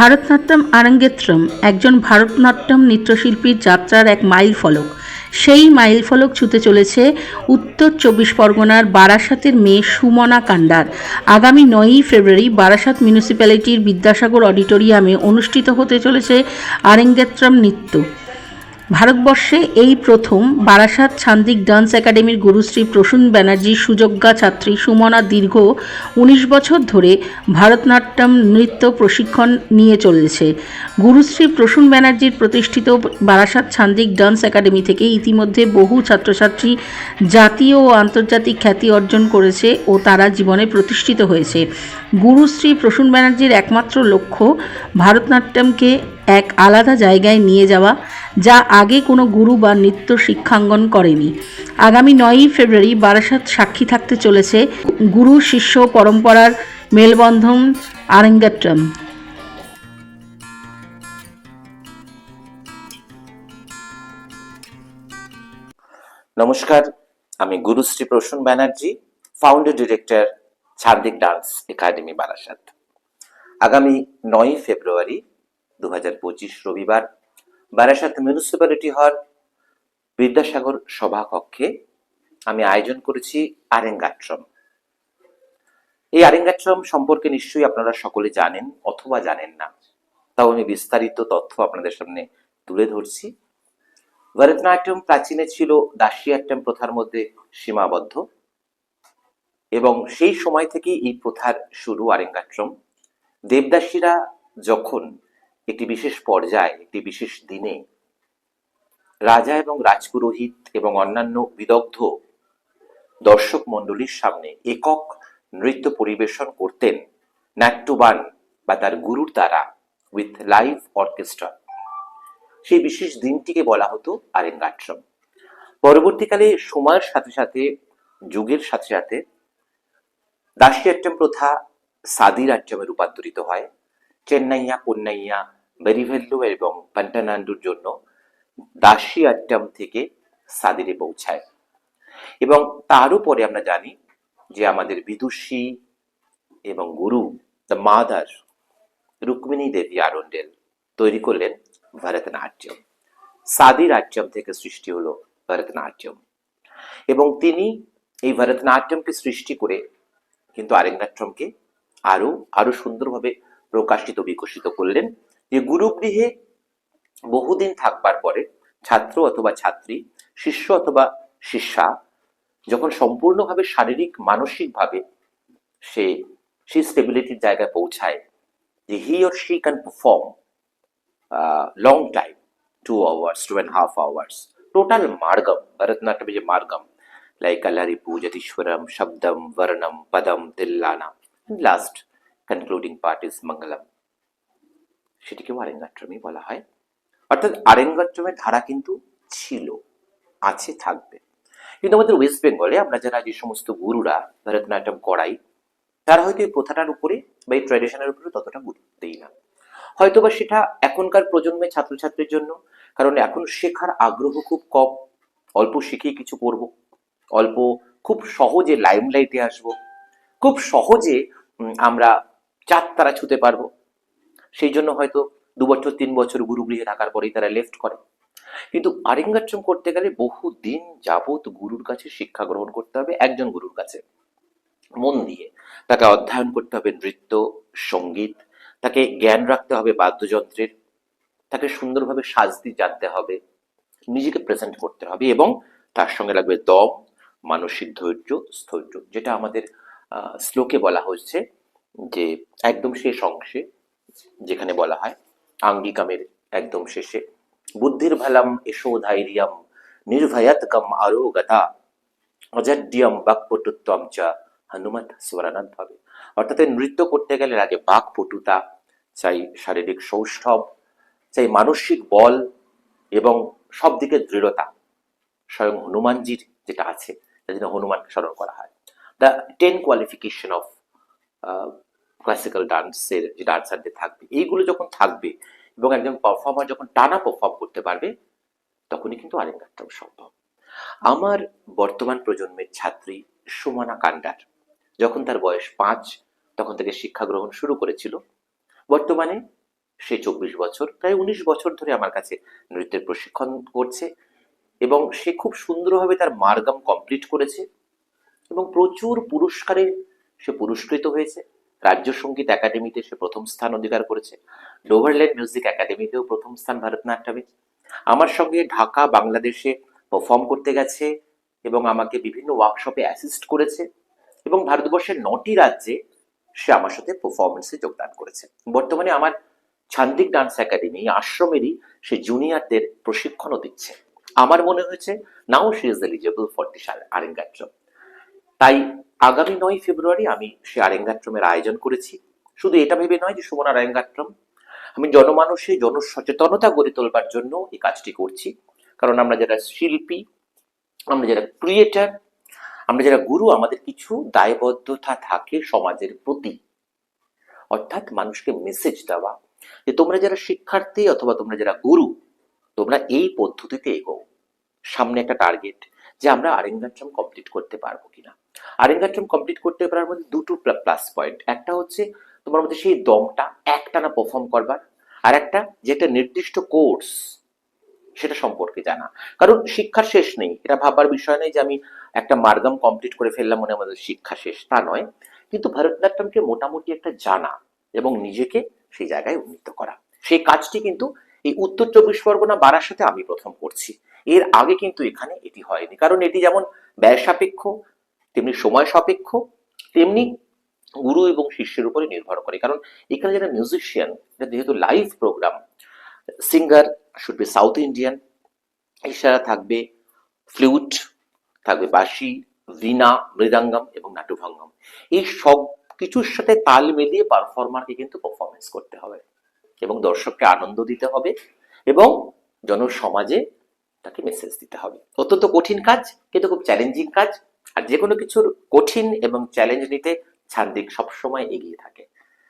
ভারতনাট্যম আরঙ্গেত্রম একজন ভারতনাট্যম নৃত্যশিল্পীর যাত্রার এক মাইল ফলক। সেই মাইল ফলক ছুতে চলেছে উত্তর চব্বিশ পরগনার বারাসাতের মেয়ে সুমনা কান্ডার। আগামী নয়ই ফেব্রুয়ারি বারাসাত মিউনিসিপ্যালিটির বিদ্যাসাগর অডিটোরিয়ামে অনুষ্ঠিত হতে চলেছে আরেঙ্গেত্রম নৃত্য। ভারতবর্ষে এই প্রথম বারাসাত ছান্দিক ডান্স একাডেমির গুরুশ্রী প্রসূন ব্যানার্জির সুযোগ্যা ছাত্রী সুমনা দীর্ঘ উনিশ বছর ধরে ভারতনাট্যম নৃত্য প্রশিক্ষণ নিয়ে চলেছে। গুরুশ্রী প্রসূন ব্যানার্জির প্রতিষ্ঠিত বারাসাত ছান্দিক ডান্স একাডেমি থেকে ইতিমধ্যে বহু ছাত্রছাত্রী জাতীয় ও আন্তর্জাতিক খ্যাতি অর্জন করেছে ও তারা জীবনে প্রতিষ্ঠিত হয়েছে। গুরুশ্রী প্রসূন ব্যানার্জির একমাত্র লক্ষ্য ভারতনাট্যমকে এক আলাদা জায়গায় নিয়ে যাওয়া যা আগে কোনো গুরু বা নৃত্য শিক্ষাঙ্গন করেনি। আগামী নয়ই ফেব্রুয়ারি বারাসাত সাক্ষী থাকতে চলেছে গুরু শিষ্য পরম্পরার মেলবন্ধন আরেঙ্গাট্টম নমস্কার, আমি Gurushree Prasun Banerjee founder director Chhandik dance academy Barasat. আগামী নয়ই ফেব্রুয়ারি দু হাজার পঁচিশ রবিবার বারাসাত মিউনিসিপ্যালিটি হল বিদ্যাসাগর সভাকক্ষে আমি আয়োজন করেছি আরেঙ্গাট্রম এই আরেঙ্গাট্রম সম্পর্কে নিশ্চয়ই আপনারা সকলে জানেন অথবা জানেন না, তাও আমি বিস্তারিত তথ্য আপনাদের সামনে তুলে ধরছি। ভরতনাট্যম প্রাচীনে ছিল দাসিয়াট্যম প্রথার মধ্যে সীমাবদ্ধ এবং সেই সময় থেকেই এই প্রথার শুরু আরেঙ্গাট্রম দেবদাসীরা যখন একটি বিশেষ পর্যায়ে, একটি বিশেষ দিনে রাজা এবং রাজপুরোহিত এবং অন্যান্য বিদগ্ধ দর্শক মণ্ডলীর সামনে একক নৃত্য পরিবেশন করতেন নাট্যবান বা তার গুরুর দ্বারা উইথ লাইভ অর্কেস্ট্রা সেই বিশেষ দিনটিকে বলা হতো আরেঙ্গাট্রম পরবর্তীকালে সময়ের সাথে সাথে, যুগের সাথে সাথে দাসিয়াট্যম প্রথা সাদির আট্যমে রূপান্তরিত হয়। চেন্নাইয়া পন্নাইয়া বেরিভেল্লু এবং পান্টানান্ডুর জন্য দাসী আট্যম থেকে সাদিরে পৌঁছায় এবং তারও পরে আমরা জানি যে আমাদের বিদুষী এবং গুরু the mother Rukmini Devi Arundale তৈরি করলেন ভরতনাট্যম সাদি রাজ্যম থেকে সৃষ্টি হলো ভরতনাট্যম এবং তিনি এই ভরতনাট্যমকে সৃষ্টি করে কিন্তু আরেঙ্গাট্যমকে আরও আরও সুন্দরভাবে প্রকাশিত, বিকশিত করলেন যে গুরুগৃহে বহুদিন থাকবার পরে ছাত্র অথবা ছাত্রী, শিষ্য অথবা শিষ্যা যখন সম্পূর্ণভাবে শারীরিক, মানসিকভাবে সে সে স্টেবিলিটির জায়গায় পৌঁছায়, যে he or she can perform long time two hours two and half hours total margam, ভরতনাট্যমে যে মার্গম লাইক কালারি পূজতীশ্বরম shabdam, varnam, padam tillana last Last, concluding part is সেটিকেও আরেঙ্গাট্রমই বলা হয়। অর্থাৎ আরেঙ্গাট্রমের ধারা কিন্তু ছিল আছে থাকবে। কিন্তু আমাদের ওয়েস্ট বেঙ্গলে আমরা যারা যে সমস্ত গুরুরা ভরতনাট্যম করাই তারা হয়তো এই প্রথাটার উপরে বা এই ট্র্যাডিশনের উপরে ততটা গুরুত্ব দেই না। হয়তোবা সেটা এখনকার প্রজন্মের ছাত্রছাত্রীর জন্য কারণ এখন শেখার আগ্রহ খুব কম। অল্প শিখে কিছু করব অল্প খুব সহজে লাইমলাইটে আসব। খুব সহজে আমরা চার তারা ছুতে পারব। সেই জন্য হয়তো দু বছর, তিন বছর গুরুগৃহে থাকার পরেই তারা লেফট করে। কিন্তু আরিঙ্গাট্রম করতে গেলে বহু দিন যাবত গুরুর কাছে শিক্ষা গ্রহণ করতে হবে, একজন গুরুর কাছে। মন দিয়ে। তাকে অধ্যয়ন করতে হবে নৃত্য, সংগীত, তাকে জ্ঞান রাখতে হবে বাদ্যযন্ত্রের, তাকে সুন্দরভাবে সাজতে জানতে হবে, নিজেকে প্রেজেন্ট করতে হবে এবং তার সঙ্গে লাগবে দম, মানসিক ধৈর্য, স্থৈর্য, যেটা আমাদের শ্লোকে বলা হচ্ছে যে একদম শেষ অংশে, যেখানে বলা হয়, আঙ্গিকামের একদম শেষে, বুদ্ধির ভালাম এসো ধৈর্যম নির্ভয়াতকম আরোগতা অজাড্যম বাকপটুত্বম চ হনুমত স্মরণাৎ ভাবে। অর্থাৎ নৃত্য করতে গেলে আগে বাক পটুতা চাই শারীরিক সৌষ্ঠব, চাই মানসিক বল এবং সব দিকে দৃঢ়তা। স্বয়ং হনুমানজির যেটা আছে জন্য হনুমানকে স্মরণ করা হয়। The ten qualification of classical ডান্সের যে ডান্সারদের থাকবে, এইগুলো যখন থাকবে এবং একজন পারফর্মার যখন টানা পারফর্ম করতে পারবে, তখনই কিন্তু আরেঙ্গাটাও সম্ভব। আমার বর্তমান প্রজন্মের ছাত্রী সুমনা কান্ডার, যখন তার বয়স পাঁচ, তখন থেকে শিক্ষা গ্রহণ শুরু করেছিল। বর্তমানে সে চব্বিশ বছর, প্রায় উনিশ বছর ধরে আমার কাছে নৃত্যের প্রশিক্ষণ করছে এবং সে খুব সুন্দরভাবে তার মার্গাম কমপ্লিট করেছে এবং প্রচুর পুরস্কারে সে পুরস্কৃত হয়েছে। রাজ্য সংগীত একাডেমিতে সে প্রথম স্থান অধিকার করেছে। ডোভারল্যান্ড মিউজিক একাডেমিতেও প্রথম স্থান ভারতনাট্যমে। আমার সঙ্গে ঢাকা, বাংলাদেশে পারফর্ম করতে গেছে এবং আমাকে বিভিন্ন ওয়ার্কশপে অ্যাসিস্ট করেছে এবং ভারতবর্ষের নটি রাজ্যে সে আমার সাথে পারফরমেন্সে যোগদান করেছে। বর্তমানে আমার ছান্দিক ডান্স একাডেমি আশ্রমেরই সে জুনিয়রদের প্রশিক্ষণও দিচ্ছে। আমার মনে হয়েছে now she is eligible for this arangetram তাই আগামী নয় ফেব্রুয়ারি আমি সে আরেঙ্গাট্রমের আয়োজন করেছি। শুধু এটা ভেবে নয় যে সুমনা আরেঙ্গাট্রম, আমি জনমানুষে জনসচেতনতা গড়ে তোলবার জন্য এই কাজটি করছি। কারণ আমরা যারা শিল্পী, আমরা যারা ক্রিয়েটার আমরা যারা গুরু, আমাদের কিছু দায়বদ্ধতা থাকে সমাজের প্রতি। অর্থাৎ মানুষকে মেসেজ দেওয়া যে তোমরা যারা শিক্ষার্থী অথবা তোমরা যারা গুরু, তোমরা এই পদ্ধতিতে এগো সামনে একটা টার্গেট যে আমরা আরেঙ্গাট্রম কমপ্লিট করতে পারব কিনা। আরেঙ্গাট্রম কমপ্লিট করতে পারার মধ্যে দুটো প্লাস পয়েন্ট একটা হচ্ছে তোমার মধ্যে সেই দমটা একটানা পারফর্ম করবার, আর একটা যে একটা নির্দিষ্ট কোর্স সেটা সম্পর্কে জানা। কারণ শিক্ষার শেষ নেই। এটা ভাববার বিষয় নেই যে আমি একটা মার্গাম কমপ্লিট করে ফেললাম মনে আমাদের শিক্ষা শেষ, তা নয়। কিন্তু ভারতনাট্যমকে মোটামুটি একটা জানা এবং নিজেকে সেই জায়গায় উন্নীত করা। সেই কাজটি কিন্তু এই উত্তর চব্বিশ পরগনা বাড়ার সাথে আমি প্রথম করছি। এর আগে কিন্তু এখানে এটি হয়নি। কারণ এটি যেমন ব্যয় সাপেক্ষ, তেমনি সময় সাপেক্ষ, তেমনি গুরু এবং শিষ্যের উপরে নির্ভর করে। কারণ এখানে যারা মিউজিশিয়ান এটা যেহেতু live programme singer should be south Indian এছাড়া থাকবে ফ্লুট থাকবে বাঁশি ভিনা মৃদাঙ্গম এবং নাটুভঙ্গম এই সব কিছুর সাথে তাল মিলিয়ে পারফর্মারকে কিন্তু পারফরমেন্স করতে হবে এবং দর্শককে আনন্দ দিতে হবে এবং জনসমাজে তাকে মেসেজ দিতে হবে। অত্যন্ত কঠিন কাজ, কিন্তু খুব চ্যালেঞ্জিং কাজ। আর যে কোনো কিছুর কঠিন এবং চ্যালেঞ্জ নিতে ছান্দিক সবসময় এগিয়ে থাকে।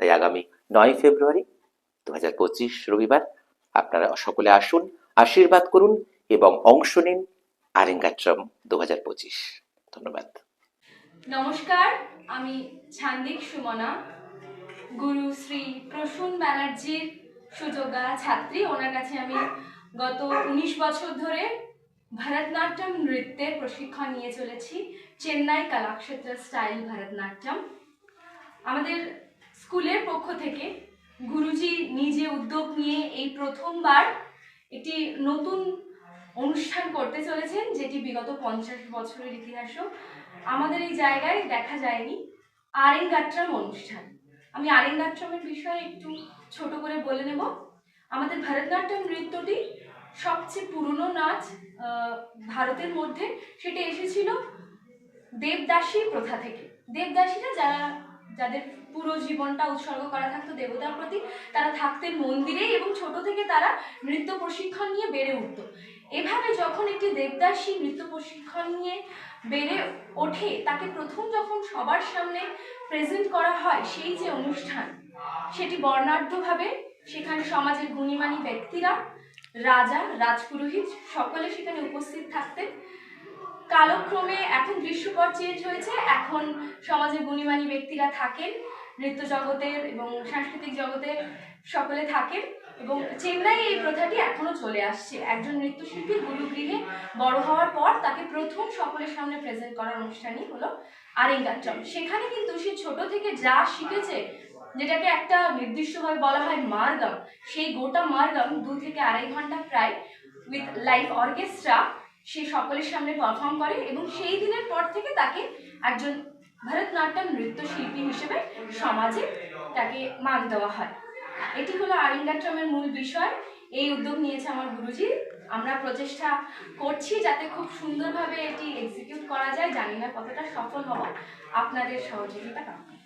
তাই আগামী নয় ফেব্রুয়ারি দু হাজার পঁচিশ রবিবার আপনারা সকলে আসুন, আশীর্বাদ করুন এবং অংশ নিন আরেঙ্গাট্রম দু হাজার পঁচিশ। ধন্যবাদ। নমস্কার, আমি ছান্দিক সুমনা, গুরু শ্রী প্রসূন ব্যানার্জির সুযোগা ছাত্রী। ওনার কাছে আমি গত উনিশ বছর ধরে ভরতনাট্যম নৃত্যের প্রশিক্ষণ নিয়ে চলেছি চেন্নাই কলাক্ষেত্র স্টাইল ভরতনাট্যম। আমাদের স্কুলের পক্ষ থেকে গুরুজি নিজে উদ্যোগ নিয়ে এই প্রথমবার একটি নতুন অনুষ্ঠান করতে চলেছেন, যেটি বিগত পঞ্চাশ বছরের ইতিহাসও। আমাদের এই জায়গায় দেখা যায়নি আরেঙ্গাট্রাম অনুষ্ঠান। আমি আরেঙ্গাট্রামের বিষয়ে একটু ছোট করে বলে নেব। আমাদের ভরতনাট্যম নৃত্যটি সবচেয়ে পুরনো নাচ ভারতের মধ্যে, সেটা এসেছিল দেবদাসী প্রথা থেকে। দেবদাসীরা যারা, যাদের পুরো জীবনটা উৎসর্গ করা থাকতো দেবতার প্রতি, তারা থাকতেন মন্দিরে এবং ছোট থেকে তারা নৃত্য প্রশিক্ষণ নিয়ে বেড়ে উঠতো। এভাবে যখন একটি দেবদাসী নৃত্য প্রশিক্ষণ নিয়ে বেড়ে ওঠে, তাকে প্রথম যখন সবার সামনে প্রেজেন্ট করা হয় সেই যে অনুষ্ঠান, সেটি বর্ণাঢ্যভাবে সেখানে সমাজের গুণীমানী ব্যক্তিরা রাজা, রাজপুরোহিত সকলে সেখানে উপস্থিত থাকতেন। কালক্রমে এখন দৃশ্যপট চেঞ্জ হয়েছে। এখন সমাজে গুণীমানী ব্যক্তিরা থাকেন, নৃত্য জগতের এবং সাংস্কৃতিক জগতে সকলে থাকেন এবং চেন্নাই এই প্রথাটি এখনও চলে আসছে। একজন নৃত্যশিল্পী গুরুগৃহে বড় হওয়ার পর তাকে প্রথম সকলের সামনে প্রেজেন্ট করার অনুষ্ঠানই হলো আরেঙ্গাট্রম সেখানে কিন্তু সে ছোট থেকে যা শিখেছে যেটাকে একটা নির্দিষ্টভাবে বলা হয় মারগাম। সেই গোটা মারগাম দু থেকে আড়াই ঘণ্টা প্রায় উইথ লাইভ অর্কেস্ট্রা সে সকলের সামনে পারফর্ম করে এবং সেই দিনের পর থেকে তাকে একজন ভারতনাট্যম নৃত্যশিল্পী হিসেবে সমাজে তাকে মান দেওয়া হয়। এটি হলো আরিঙ্গাট্রমের মূল বিষয়। এই উদ্যোগ নিয়েছে আমার গুরুজি। আমরা প্রচেষ্টা করছি যাতে খুব সুন্দরভাবে এটি এক্সিকিউট করা যায়। জানি না কতটা সফল হব। আপনাদের সহযোগিতা কামনা।